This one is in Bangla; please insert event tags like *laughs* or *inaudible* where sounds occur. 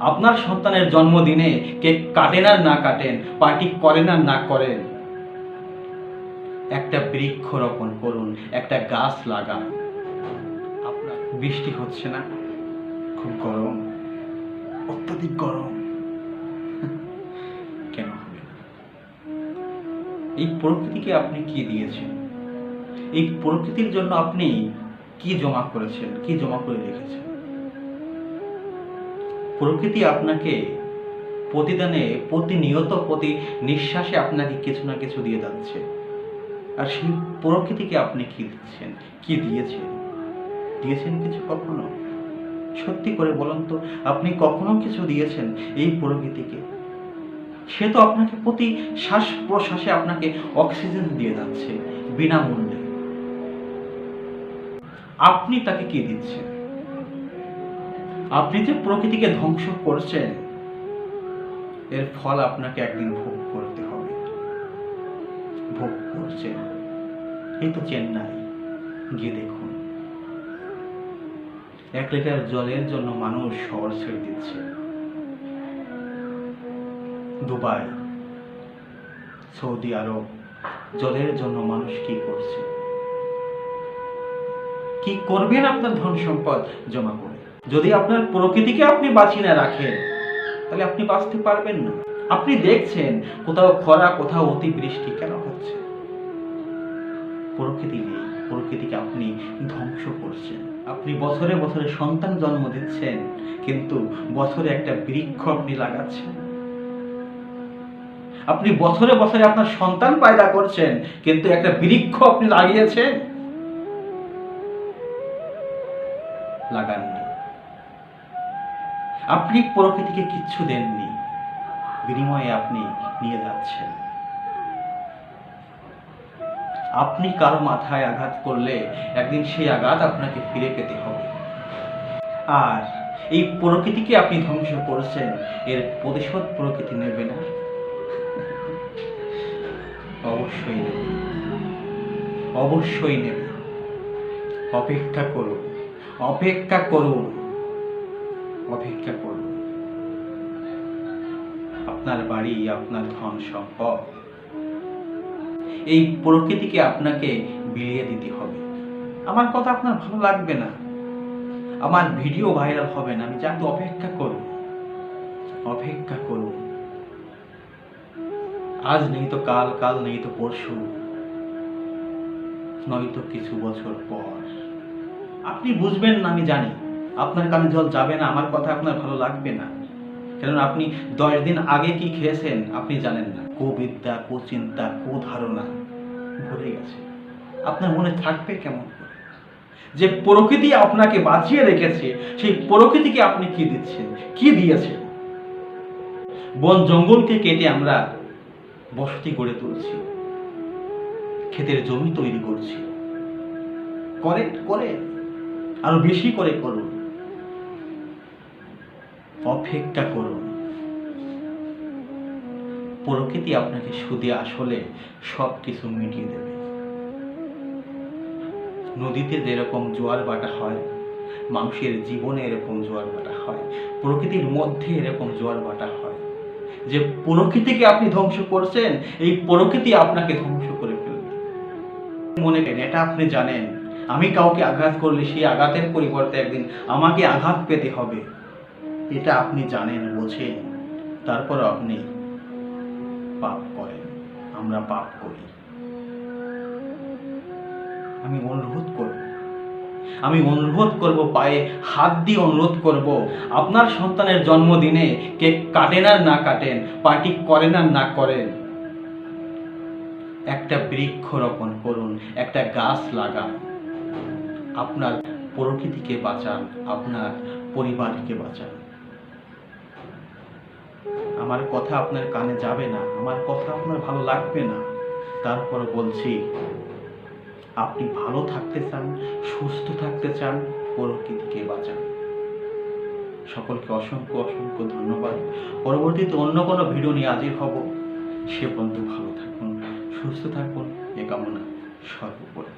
আপনার সন্তানের জন্মদিনে কেক কাটেন আর না কাটেন, পার্টি করেন আর না করেন। একটা বৃক্ষ রোপণ করুন, একটা গাছ লাগান। আপনার বৃষ্টি হচ্ছে না? খুব গরম। অত্যাধিক গরম। *laughs* কেন হবে এই প্রকৃতিকে আপনি কি দিয়েছেন? এই প্রকৃতির জন্য আপনি কি জমা করেছেন? কি জমা করে রেখেছেন? প্রকৃতি আপনাকে প্রতিদানে, প্রতিনিয়ত, প্রতি নিঃশ্বাসে আপনাকে কিছু না কিছু দিয়ে যাচ্ছে। আর সেই প্রকৃতিকে আপনি কি দিচ্ছেন? কি দিয়েছেন? দিয়েছেন কিছু কখনো? সত্যি করে বলুন তো, আপনি কখনো কিছু দিয়েছেন এই প্রকৃতিকে? সে তো আপনাকে প্রতি শ্বাস প্রশ্বাসে আপনাকে অক্সিজেন দিয়ে যাচ্ছে বিনামূল্যে। আপনি তাকে কি দিচ্ছেন? আপনি যে প্রকৃতিকে ধ্বংস করছেন, এর ফল আপনাকে একদিন ভোগ করতে হবে। ভোগ করছেন। এই তো চেন্নাই। গিয়ে দেখুন। এক লিটার জলের জন্য মানুষ শহর ছেড়ে দিচ্ছে। দুবাই, সৌদি আরব, জলের জন্য মানুষ কি করছে? কি করবেন আপনার ধন সম্পদ? জমা করে। যদি আপনার প্রকৃতিকে আপনি বাঁচিয়ে না রাখেন, তাহলে আপনি বাঁচতে পারবেন না। আপনি দেখছেন কোথাও খরা, কোথাও অতিবৃষ্টি কেন হচ্ছে? প্রকৃতি নেই, প্রকৃতিকে আপনি ধ্বংস করছেন। আপনি বছরে বছরে সন্তান জন্ম দিচ্ছেন, কিন্তু বছরে একটা বৃক্ষ আপনি লাগাচ্ছেন। আপনি বছরে বছরে আপনার সন্তান পায়দা করছেন, কিন্তু একটা বৃক্ষ আপনি লাগিয়েছেন। লাগাননি আপনি প্রকৃতিকে কিচ্ছু দেননি। বিনিময়ে আপনি নিয়ে যাচ্ছেন। আপনি কারও মাথায় আঘাত করলে একদিন সেই আঘাত আপনাকে ফিরে পেতে হবে। আর এই প্রকৃতিকে আপনি ধ্বংস করছেন, এর প্রতিশোধ প্রকৃতি নেবে না। অবশ্যই নেবে। অবশ্যই নেবে। অপেক্ষা করুন। অপেক্ষা করুন। অপেক্ষা করুন। আপনার বাড়ি, আপনার ধন সম্পদ, এই প্রকৃতিকে আপনাকে বিলিয়ে দিতে হবে। আমার কথা আপনার ভালো লাগবে না। আমার ভিডিও ভাইরাল হবে না। আমি জানতে অপেক্ষা করুন। অপেক্ষা করুন। আজ নেই তো কাল কাল নেই তো পরশু, নয়তো কিছু বছর পর। আপনি বুঝবেন না, আমি জানি। আপনার কানে জল যাবে না, আমার কথা আপনার ভালো লাগবে না। কারণ আপনি দশ দিন আগে কি খেয়েছেন, আপনি জানেন না। কুবিদ্যা, কুচিন্তা, কুধারণা ভুলে গেছে। আপনার মনে থাকবে কেমন? যে প্রকৃতি আপনাকে বাঁচিয়ে রেখেছে, সেই প্রকৃতিকে আপনি কি দিচ্ছেন? কি দিয়েছেন? বন জঙ্গলকে কেটে আমরা বসতি গড়ে তুলছি। ক্ষেতের জমি তৈরি করছি। করে করে। আরও বেশি করে করুন। অপেক্ষা করুন। প্রকৃতি আপনাকে সুদে আসলে সব কিছু মিটিয়ে দেবে। নদীতে যেরকম জোয়ার বাটা হয়, মানুষের জীবনে এরকম জোয়ার বাটা হয়, প্রকৃতির মধ্যে এরকম জোয়ার বাটা হয়। যে প্রকৃতিকে আপনি ধ্বংস করছেন, এই প্রকৃতি আপনাকে ধ্বংস করে ফেলবে। মনে করেন, এটা আপনি জানেন। আমি কাউকে আঘাত করলে সেই আঘাতের পরিবর্তে একদিন আমাকে আঘাত পেতে হবে। এটা আপনি জানেন, বোঝেন। তারপর আপনি পাপ করেন। আমরা পাপ করি। আমি অনুরোধ করব। আমি অনুরোধ করব, পায়ে হাত দিয়ে অনুরোধ করব, আপনার সন্তানের জন্মদিনে কেক কাটেন আর না কাটেন, পার্টি করেন আর না করেন, একটা বৃক্ষ রোপণ করুন, একটা গাছ লাগান। আপনার প্রকৃতিকে বাঁচান, আপনার পরিবারকে বাঁচান। আমার কথা আপনার কানে যাবে না, আমার কথা আপনার ভালো লাগবে না। তারপর বলছি, আপনি ভালো থাকতে চান, সুস্থ থাকতে চান প্রকৃতিকে বাঁচান সকলকে অসংখ্য অসংখ্য ধন্যবাদ। পরবর্তীতে অন্য কোনো ভিডিও নিয়ে হাজির হব। সে পর্যন্ত ভালো থাকুন, সুস্থ থাকুন, এ কামনা সর্বোপরি।